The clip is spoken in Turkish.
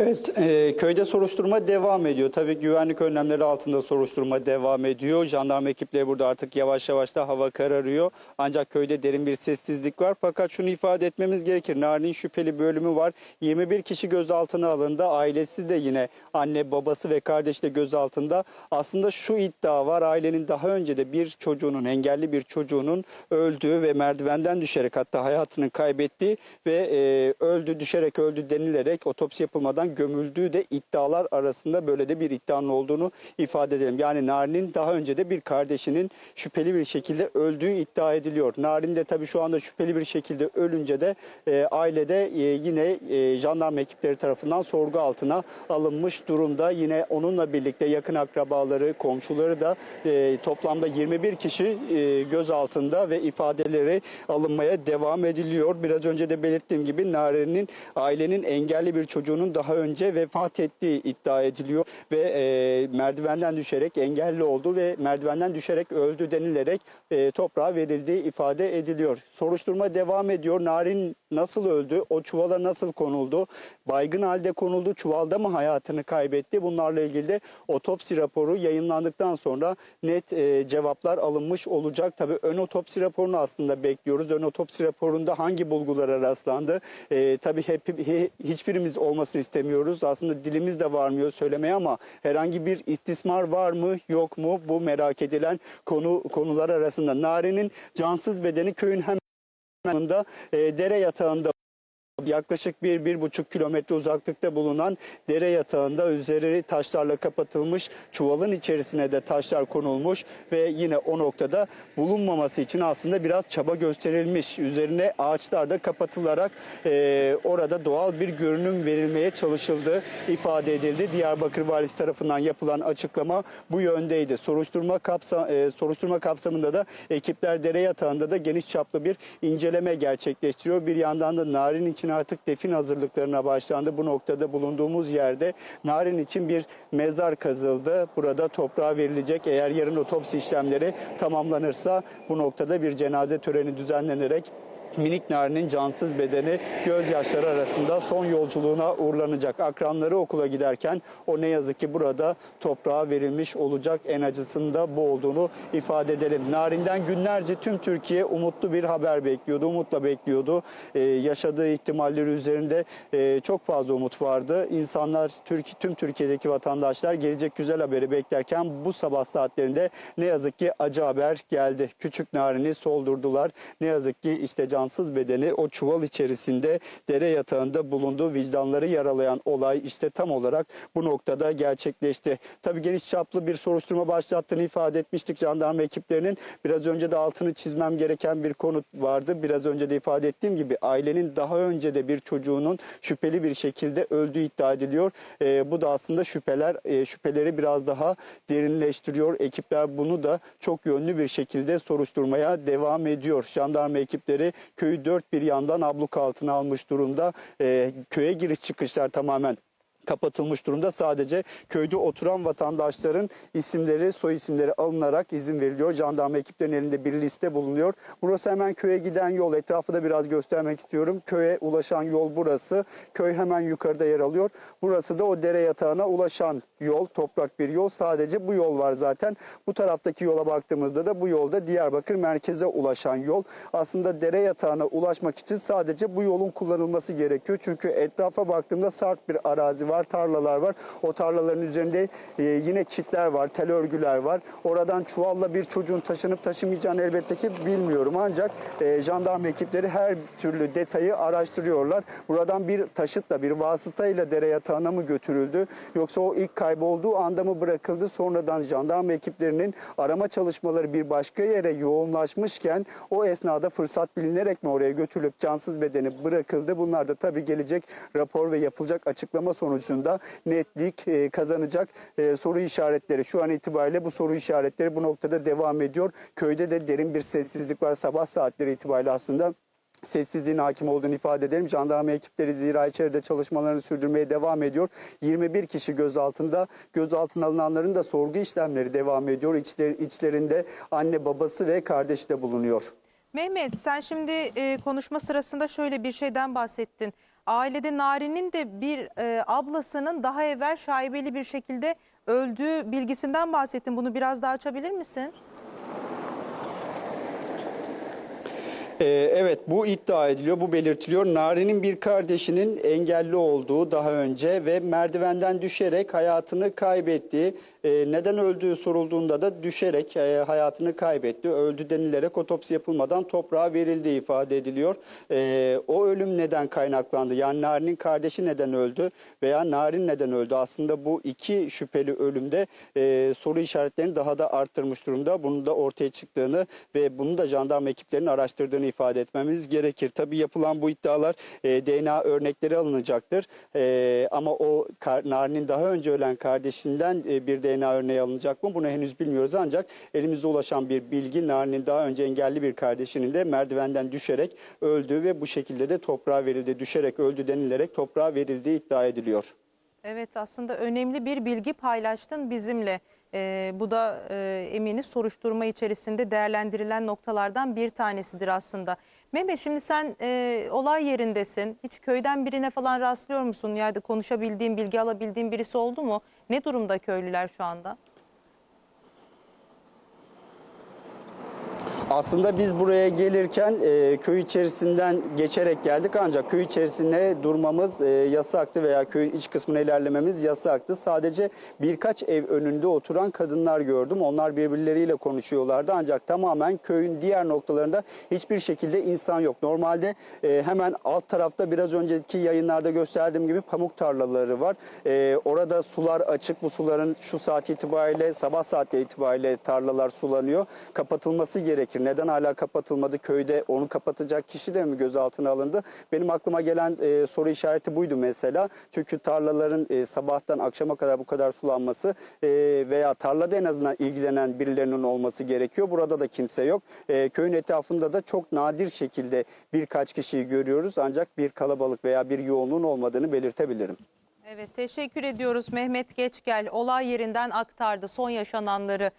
Evet, e, köyde soruşturma devam ediyor. Tabii güvenlik önlemleri altında soruşturma devam ediyor. Jandarma ekipleri burada artık yavaş yavaş da hava kararıyor. Ancak köyde derin bir sessizlik var. Fakat şunu ifade etmemiz gerekir. Narin'in şüpheli bölümü var. 21 kişi gözaltına alındı. Ailesi de yine anne, babası ve kardeşi de gözaltında. Aslında şu iddia var. Ailenin daha önce de bir çocuğunun, engelli bir çocuğunun öldüğü ve merdivenden düşerek hatta hayatını kaybettiği ve e, öldü, düşerek öldü denilerek otopsi yapılmadan gömüldüğü de iddialar arasında böyle de bir iddianın olduğunu ifade edelim. Yani Narin'in daha önce de bir kardeşinin şüpheli bir şekilde öldüğü iddia ediliyor. Narin de tabii şu anda şüpheli bir şekilde ölünce de e, ailede e, yine e, jandarma ekipleri tarafından sorgu altına alınmış durumda. Yine onunla birlikte yakın akrabaları, komşuları da e, toplamda 21 kişi e, gözaltında ve ifadeleri alınmaya devam ediliyor. Biraz önce de belirttiğim gibi Narin'in ailenin engelli bir çocuğunun daha önce vefat ettiği iddia ediliyor ve e, merdivenden düşerek engelli oldu ve merdivenden düşerek öldü denilerek e, toprağa verildiği ifade ediliyor. Soruşturma devam ediyor. Narin nasıl öldü? O çuvala nasıl konuldu? Baygın halde konuldu. Çuvalda mı hayatını kaybetti? Bunlarla ilgili de otopsi raporu yayınlandıktan sonra net e, cevaplar alınmış olacak. Tabii ön otopsi raporunu aslında bekliyoruz. Ön otopsi raporunda hangi bulgulara rastlandı? E, tabii hep, he- hiçbirimiz olmasını istemiyoruz. Aslında dilimiz de varmıyor söylemeye ama herhangi bir istismar var mı yok mu? Bu merak edilen konu konular arasında. Nare'nin cansız bedeni köyün hemen yanında e, dere yatağında yaklaşık bir, bir buçuk kilometre uzaklıkta bulunan dere yatağında üzeri taşlarla kapatılmış çuvalın içerisine de taşlar konulmuş ve yine o noktada bulunmaması için aslında biraz çaba gösterilmiş. Üzerine ağaçlar da kapatılarak e, orada doğal bir görünüm verilmeye çalışıldığı ifade edildi. Diyarbakır Valisi tarafından yapılan açıklama bu yöndeydi. Soruşturma, kapsa, e, soruşturma kapsamında da ekipler dere yatağında da geniş çaplı bir inceleme gerçekleştiriyor. Bir yandan da narin için artık defin hazırlıklarına başlandı. Bu noktada bulunduğumuz yerde narin için bir mezar kazıldı. Burada toprağa verilecek. Eğer yarın otopsi işlemleri tamamlanırsa bu noktada bir cenaze töreni düzenlenerek minik Nari'nin cansız bedeni gözyaşları arasında son yolculuğuna uğurlanacak. Akranları okula giderken o ne yazık ki burada toprağa verilmiş olacak. En acısında bu olduğunu ifade edelim. Narin'den günlerce tüm Türkiye umutlu bir haber bekliyordu. Umutla bekliyordu. Ee, yaşadığı ihtimalleri üzerinde e, çok fazla umut vardı. İnsanlar, Türk, tüm Türkiye'deki vatandaşlar gelecek güzel haberi beklerken bu sabah saatlerinde ne yazık ki acı haber geldi. Küçük Narin'i soldurdular. Ne yazık ki işte cansız bedeni o çuval içerisinde dere yatağında bulunduğu vicdanları yaralayan olay işte tam olarak bu noktada gerçekleşti. Tabii geniş çaplı bir soruşturma başlattığını ifade etmiştik jandarma ekiplerinin. Biraz önce de altını çizmem gereken bir konu vardı. Biraz önce de ifade ettiğim gibi ailenin daha önce de bir çocuğunun şüpheli bir şekilde öldüğü iddia ediliyor. Ee, bu da aslında şüpheler e, şüpheleri biraz daha derinleştiriyor. Ekipler bunu da çok yönlü bir şekilde soruşturmaya devam ediyor. Jandarma ekipleri köyü dört bir yandan abluk altına almış durumda. Ee, köye giriş çıkışlar tamamen kapatılmış durumda. Sadece köyde oturan vatandaşların isimleri, soy isimleri alınarak izin veriliyor. Jandarma ekiplerinin elinde bir liste bulunuyor. Burası hemen köye giden yol. Etrafı da biraz göstermek istiyorum. Köye ulaşan yol burası. Köy hemen yukarıda yer alıyor. Burası da o dere yatağına ulaşan yol. Toprak bir yol. Sadece bu yol var zaten. Bu taraftaki yola baktığımızda da bu yolda Diyarbakır merkeze ulaşan yol. Aslında dere yatağına ulaşmak için sadece bu yolun kullanılması gerekiyor. Çünkü etrafa baktığımda sarp bir arazi var, tarlalar var. O tarlaların üzerinde e, yine çitler var, tel örgüler var. Oradan çuvalla bir çocuğun taşınıp taşımayacağını elbette ki bilmiyorum. Ancak e, jandarma ekipleri her türlü detayı araştırıyorlar. Buradan bir taşıtla, bir vasıtayla dere yatağına mı götürüldü? Yoksa o ilk kaybolduğu anda mı bırakıldı? Sonradan jandarma ekiplerinin arama çalışmaları bir başka yere yoğunlaşmışken o esnada fırsat bilinerek mi oraya götürülüp cansız bedeni bırakıldı? Bunlar da tabii gelecek rapor ve yapılacak açıklama sonucunda netlik e, kazanacak e, soru işaretleri. Şu an itibariyle bu soru işaretleri bu noktada devam ediyor. Köyde de derin bir sessizlik var sabah saatleri itibariyle aslında sessizliğin hakim olduğunu ifade edelim. Jandarma ekipleri zira içeride çalışmalarını sürdürmeye devam ediyor. 21 kişi gözaltında. Gözaltına alınanların da sorgu işlemleri devam ediyor. İçler, içlerinde anne, babası ve kardeşi de bulunuyor. Mehmet sen şimdi e, konuşma sırasında şöyle bir şeyden bahsettin. Ailede Nari'nin de bir e, ablasının daha evvel şaibeli bir şekilde öldüğü bilgisinden bahsettin. Bunu biraz daha açabilir misin? Ee, evet bu iddia ediliyor, bu belirtiliyor. Nari'nin bir kardeşinin engelli olduğu daha önce ve merdivenden düşerek hayatını kaybettiği, e, neden öldüğü sorulduğunda da düşerek e, hayatını kaybetti. Öldü denilerek otopsi yapılmadan toprağa verildiği ifade ediliyor. E, o ölüm neden kaynaklandı? Yani Nari'nin kardeşi neden öldü veya Narin neden öldü? Aslında bu iki şüpheli ölümde e, soru işaretlerini daha da arttırmış durumda. Bunun da ortaya çıktığını ve bunu da jandarma ekiplerinin araştırdığını ifade etmemiz gerekir. Tabii yapılan bu iddialar e, DNA örnekleri alınacaktır. E, ama o Narin'in daha önce ölen kardeşinden e, bir DNA örneği alınacak mı? Bunu henüz bilmiyoruz ancak elimizde ulaşan bir bilgi Narin'in daha önce engelli bir kardeşinin de merdivenden düşerek öldüğü ve bu şekilde de toprağa verildi. Düşerek öldü denilerek toprağa verildiği iddia ediliyor. Evet aslında önemli bir bilgi paylaştın bizimle. Ee, bu da e, eminiz soruşturma içerisinde değerlendirilen noktalardan bir tanesidir aslında. Mehmet şimdi sen e, olay yerindesin. Hiç köyden birine falan rastlıyor musun? Yani konuşabildiğin, bilgi alabildiğin birisi oldu mu? Ne durumda köylüler şu anda? Aslında biz buraya gelirken e, köy içerisinden geçerek geldik ancak köy içerisinde durmamız e, yasaktı veya köyün iç kısmına ilerlememiz yasaktı. Sadece birkaç ev önünde oturan kadınlar gördüm. Onlar birbirleriyle konuşuyorlardı ancak tamamen köyün diğer noktalarında hiçbir şekilde insan yok. Normalde e, hemen alt tarafta biraz önceki yayınlarda gösterdiğim gibi pamuk tarlaları var. E, orada sular açık. Bu suların şu saat itibariyle sabah saatleri itibariyle tarlalar sulanıyor. Kapatılması gerekir. Neden hala kapatılmadı? Köyde onu kapatacak kişi de mi gözaltına alındı? Benim aklıma gelen e, soru işareti buydu mesela. Çünkü tarlaların e, sabahtan akşama kadar bu kadar sulanması e, veya tarlada en azından ilgilenen birilerinin olması gerekiyor. Burada da kimse yok. E, köyün etrafında da çok nadir şekilde birkaç kişiyi görüyoruz. Ancak bir kalabalık veya bir yoğunluğun olmadığını belirtebilirim. Evet teşekkür ediyoruz Mehmet Geçgel olay yerinden aktardı son yaşananları.